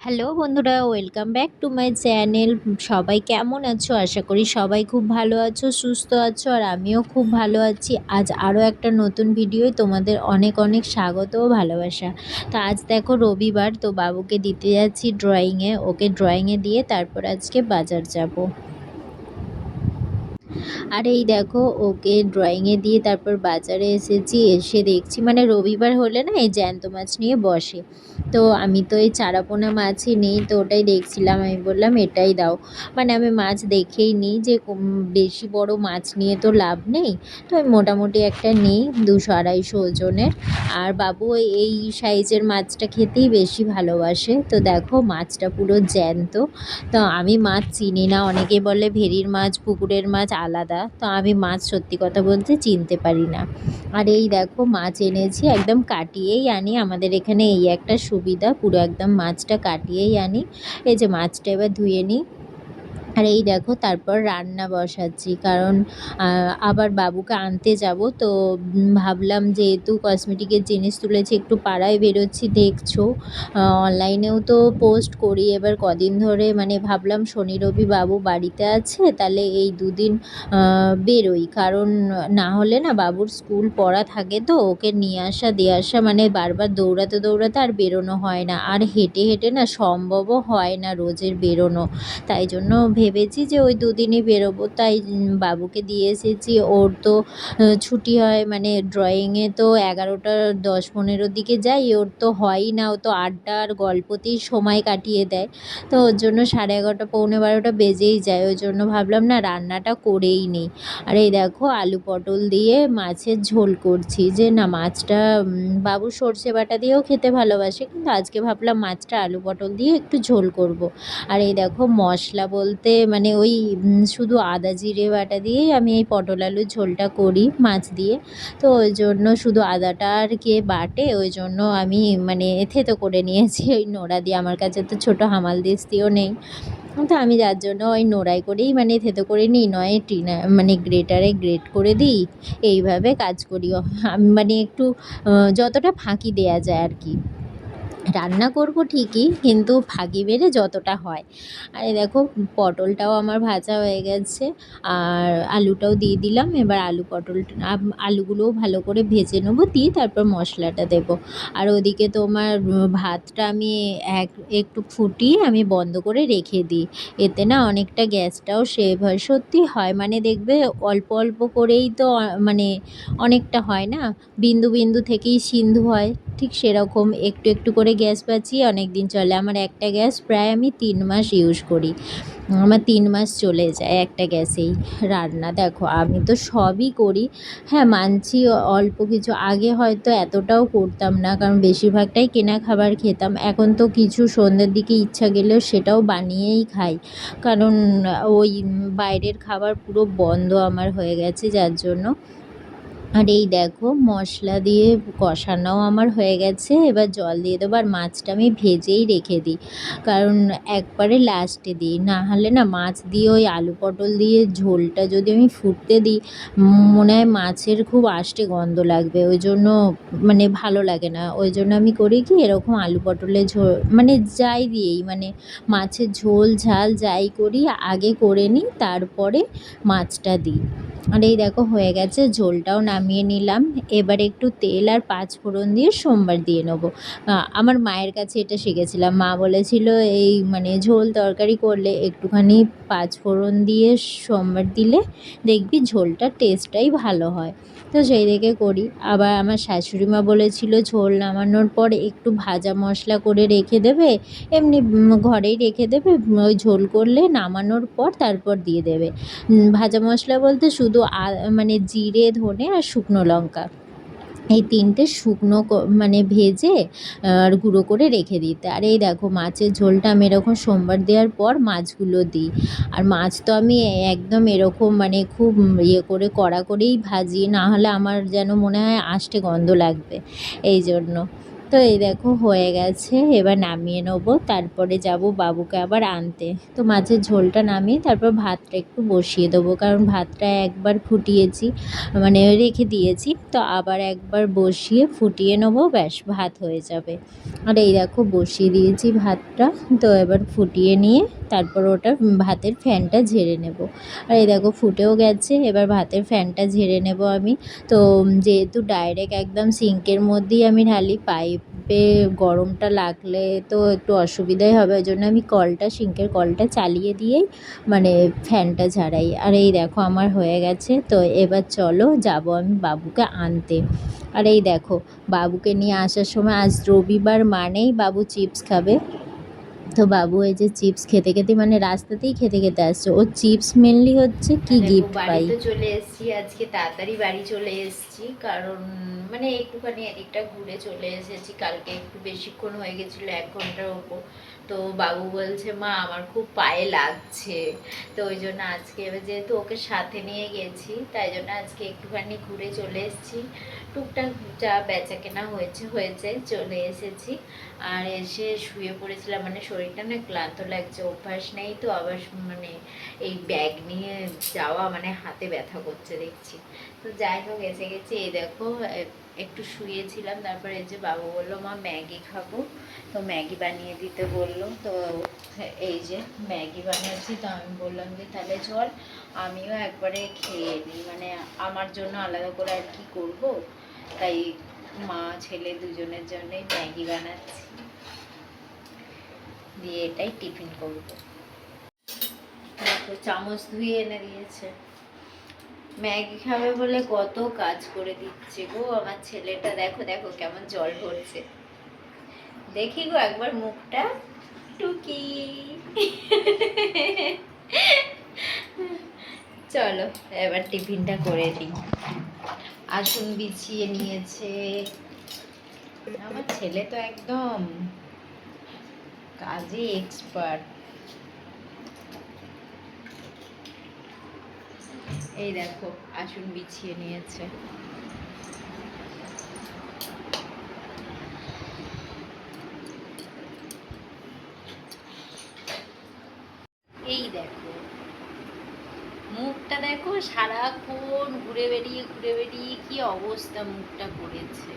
Hello বন্ধুরা, welcome back to my channel. সবাই কেমন আছো? আশা করি সবাই খুব ভালো আছো, সুস্থ আছো, আর আমিও খুব ভালো আছি। আজ আরও একটা নতুন ভিডিওয় তোমাদের অনেক অনেক স্বাগত ও ভালোবাসা। তো আজ দেখো রবিবার, তো বাবুকে দিতে যাচ্ছি ড্রয়িংয়ে ওকে ড্রয়িংয়ে দিয়ে তারপর আজকে বাজার যাব। আর এই দেখো, ওকে ড্রয়িংয়ে দিয়ে তারপর বাজারে এসেছি, এসে দেখছি মানে রবিবার হলে না এই জ্যান্ত মাছ নিয়ে বসে। তো আমি তো এই চারাপোনা মাছই নেই, তো ওটাই দেখছিলাম, আমি বললাম এটাই দাও। মানে আমি মাছ দেখেই নিই যে বেশি বড় মাছ নিয়ে তো লাভ নেই, তো আমি মোটামুটি একটা নিই দুশো আড়াইশো ওজনের। আর বাবু এই সাইজের মাছটা খেতেই বেশি ভালোবাসে, তো দেখো মাছটা পুরো জ্যান্ত। তো আমি মাছ চিনি না, অনেকে বলে ভেরির মাছ, পুকুরের মাছ আলাদা। তো আমি মাছ সত্যি কথা বলতে চিনতে পারি না। আর এই দেখো মাছ এনেছি, একদম কাটিয়েই আনি। আমাদের এখানে এই একটা সুবিধা, পুরো একদম মাছটা কাটিয়েই আনি। এই যে মাছটা এবার ধুয়ে নিই। আর এই দেখো তারপর রান্না বসাচ্ছি, কারণ আবার বাবুকে আনতে যাব। তো ভাবলাম যেহেতু কসমেটিকের জিনিস তুলেছি, একটু পাড়ায় বেরোচ্ছি, দেখছ। অনলাইনেও তো পোস্ট করি, এবার কদিন ধরে মানে ভাবলাম শনি, রবি বাবু বাড়িতে আছে, তাহলে এই দুদিন বেরোই। কারণ না হলে না বাবুর স্কুল পড়া থাকে তো, ওকে নিয়ে আসা, দিয়ে আসা মানে বারবার দৌড়াতে দৌড়াতে আর বেরোনো হয় না। আর হেঁটে হেঁটে না সম্ভবও হয় না রোজের বেরোনো। তাই জন্য ভেবেছি যে ওই দুদিনই বেরোবো, তাই বাবুকে দিয়ে এসেছি। ওর তো ছুটি হয় মানে ড্রয়িংয়ে তো এগারোটা দশ পনেরোর দিকে যাই, ওর তো হয়ই না, ও তো আড্ডা আর গল্পতেই সময় কাটিয়ে দেয়। তো ওর জন্য সাড়ে এগারোটা, পৌনে বারোটা বেজেই যায়। ওই জন্য ভাবলাম, না, রান্নাটা করেই নিই। আর এই দেখো, আলু পটল দিয়ে মাছের ঝোল করছি। যে, না, মাছটা বাবু সর্ষে বাটা দিয়েও খেতে ভালোবাসে, কিন্তু আজকে ভাবলাম মাছটা আলু পটল দিয়ে একটু ঝোল করব। আর এই দেখো, মশলা বলতে মানে ওই শুধু আদা জিরে বাটা দিয়েই আমি এই পটল আলুর ঝোলটা করি মাছ দিয়ে। তো ওই জন্য শুধু আদাটা আর কে বাটে, ওই জন্য আমি মানে থেতো করে নিয়েছি। ওই নোড়া দিয়ে, আমার কাছে তো ছোটো হামাল দিস্তিও নেই। তো আমি যার জন্য ওই নোড়াই করেই মানে থেতো করে নিই, নয় টিনা মানে গ্রেটারে গ্রেট করে দিই। এইভাবে কাজ করি। মানে একটু যতটা ফাঁকি দেওয়া যায় আর কি। রান্না করব ঠিকই, কিন্তু ফাঁকি মেরে যতটা হয়। আর দেখো, পটলটাও আমার ভাজা হয়ে গেছে, আর আলুটাও দিয়ে দিলাম। এবার আলু পটল আলুগুলোও ভালো করে ভেজে নেব, দিয়ে তারপর মশলাটা দেবো। আর ওদিকে তোমার ভাতটা আমি এক, একটু ফুটিয়ে আমি বন্ধ করে রেখে দিই। এতে না অনেকটা গ্যাসটাও সেভ হয়। সত্যি হয় মানে দেখবে অল্প অল্প করেই তো মানে অনেকটা হয় না? বিন্দু বিন্দু থেকেই সিন্ধু হয়, ঠিক সেরকম একটু একটু করে গ্যাস বাঁচিয়ে অনেক দিন চলে। আমার একটা গ্যাস প্রায় আমি তিন মাস ইউজ করি। আমার তিন মাস চলে যায় একটা গ্যাসেই রান্না। দেখো, আমি তো সবই করি। হ্যাঁ মানছি অল্প কিছু। আগে হয়তো এতটাও করতাম না, কারণ বেশিরভাগটাই কেনা খাবার খেতাম। এখন তো কিছু সন্ধ্যের দিকে ইচ্ছা গেলেও সেটাও বানিয়েই খাই। কারণ ওই বাইরের খাবার পুরো বন্ধ আমার হয়ে গেছে, যার জন্য আর এই দেখো, মশলা দিয়ে কষানোও আমার হয়ে গেছে। এবার জল দিয়ে দেবো আর মাছটা আমি ভেজেই রেখে দিই। কারণ একবারে লাস্টে দিই। না হলে না মাছ দিয়ে ওই আলু পটল দিয়ে ঝোলটা যদি আমি ফুটতে দিই, মনে হয় মাছের খুব আষ্টে গন্ধ লাগবে। ওই জন্য মানে ভালো লাগে না। ওই জন্য আমি করি কি, এরকম আলু পটলের ঝোল মানে যাই দিয়েই মানে মাছের ঝোল, ঝাল যাই করি, আগে করে নিই, তারপরে মাছটা দিই। আর এই দেখো হয়ে গেছে, ঝোলটাও নামিয়ে নিলাম। এবার একটু তেল আর পাঁচ ফোড়ন দিয়ে সোমবার দিয়ে নেব। আমার মায়ের কাছে এটা শিখেছিলাম। মা বলেছিল, এই মানে ঝোল তরকারি করলে একটুখানি পাঁচ ফোড়ন দিয়ে সোমবার দিলে দেখবি ঝোলটার টেস্টটাই ভালো হয়। তো সেই দেখে করি। আবার আমার শাশুড়ি মা বলেছিল, ঝোল নামানোর পর একটু ভাজা মশলা করে রেখে দেবে, এমনি ঘরেই রেখে দেবে, ওই ঝোল করলে নামানোর পর তারপর দিয়ে দেবে। ভাজা মশলা বলতে শুধু মানে জিরে, ধনে আর শুকনো লঙ্কা। এই তিনটে শুকনো মানে ভেজে আর গুঁড়ো করে রেখে দিতে। আর এই দেখো, মাছের ঝোলটা আমি এরকম সোমবার দেওয়ার পর মাছগুলো দিই। আর মাছ তো আমি একদম এরকম মানে খুব ইয়ে করে, কড়া করেই ভাজি। না হলে আমার যেন মনে হয় আষ্টে গন্ধ লাগবে। এই জন্য। তো এই দেখো, হয়ে গেছে। এবার নামিয়ে নেব। তারপরে যাব বাবুকে আবার আনতে। তো মাছের ঝোলটা নামিয়ে তারপর ভাতটা একটু বসিয়ে দেবো। কারণ ভাতটা একবার ফুটিয়েছি মানে রেখে দিয়েছি। তো আবার একবার বসিয়ে ফুটিয়ে নেব, ব্যাস ভাত হয়ে যাবে। আর এই দেখো, বসিয়ে দিয়েছি ভাতটা। তো এবার ফুটিয়ে নিয়ে তারপর ওটা ভাতের ফ্যানটা ঝেড়ে নেব। আর এই দেখো ফুটেও গেছে, এবার ভাতের ফ্যানটা ঝেড়ে নেব আমি। তো যেহেতু ডাইরেক্ট একদম সিঙ্কের মধ্যেই আমি ঢালি পাইপে গরমটা লাগলে তো একটু অসুবিধাই হবে। ওই জন্য আমি কলটা সিঙ্কের কলটা চালিয়ে দিয়েই মানে ফ্যানটা ঝাড়াই। আর এই দেখো আমার হয়ে গেছে, তো এবার চলো যাব আমি বাবুকে আনতে। আর এই দেখো, বাবুকে নিয়ে আসার সময় আজ রবিবার মানেই বাবু চিপস খাবে। তো বাবু এই যে চিপস খেতে খেতে মানে রাস্তাতেই খেতে খেতে আসছে। ও চিপস মেনলি হচ্ছে কি গিফট পাই? চলে এসেছি আজকে তাড়াতাড়ি বাড়ি চলে এসেছি কারণ মানে একটুখানি এদিকটা ঘুরে চলে এসেছি কালকে একটু বেশিক্ষণ হয়ে গেছিল এক ঘণ্টার ওপর। তো বাবু বলছে মা আমার খুব পায়ে লাগছে। তো ওই জন্য আজকে যেহেতু ওকে সাথে নিয়ে গেছি তাই জন্য আজকে একটুখানি ঘুরে চলে এসেছি। টুকটাক যা বেচা কেনা হয়েছে হয়েছে, চলে এসেছি। আর এসে শুয়ে পড়েছিলাম মানে শরীরটা না ক্লান্ত লাগছে, অভ্যাস নেই তো, আবার মানে এই ব্যাগ নিয়ে যাওয়া মানে হাতে ব্যথা করছে দেখছি। তো যাই হোক, এসে গেছি। এই দেখো একটু শুয়েছিলাম, তারপরে এই যে বাবু বলল, মা, ম্যাগি খাব। তো ম্যাগি বানিয়ে দিতে বলল। তো এই যে ম্যাগি বানিয়েছি তো আমি বললাম যে, তাহলে চল, আমিও একবারে খেয়ে নিই। মানে আমার জন্য আলাদা করে আর কি করব? তাই মা, ছেলে দুজনের জন্যই ম্যাগি বানাচ্ছি। দিয়ে এটাই টিফিন করব। চামচ ধুয়ে এনে দিয়েছে। ম্যাগি খাবে বলে কত কাজ করে দিচ্ছে গো। আমার ছেলেটা দেখো দেখো কেমন জল ভরছে। দেখি গো একবার মুখটা। টুকি। চলো, এবার টিফিনটা করে দিই। আসন বিছিয়ে নিয়েছে। আমার ছেলে তো একদম কাজে এক্সপার্ট এই দেখো, আসন বিছিয়ে নিয়েছে। এই দেখো মুখটা দেখো সারাক্ষণ ঘুরে বেরিয়ে ঘুরে বেরিয়ে কি অবস্থা মুখটা করেছে।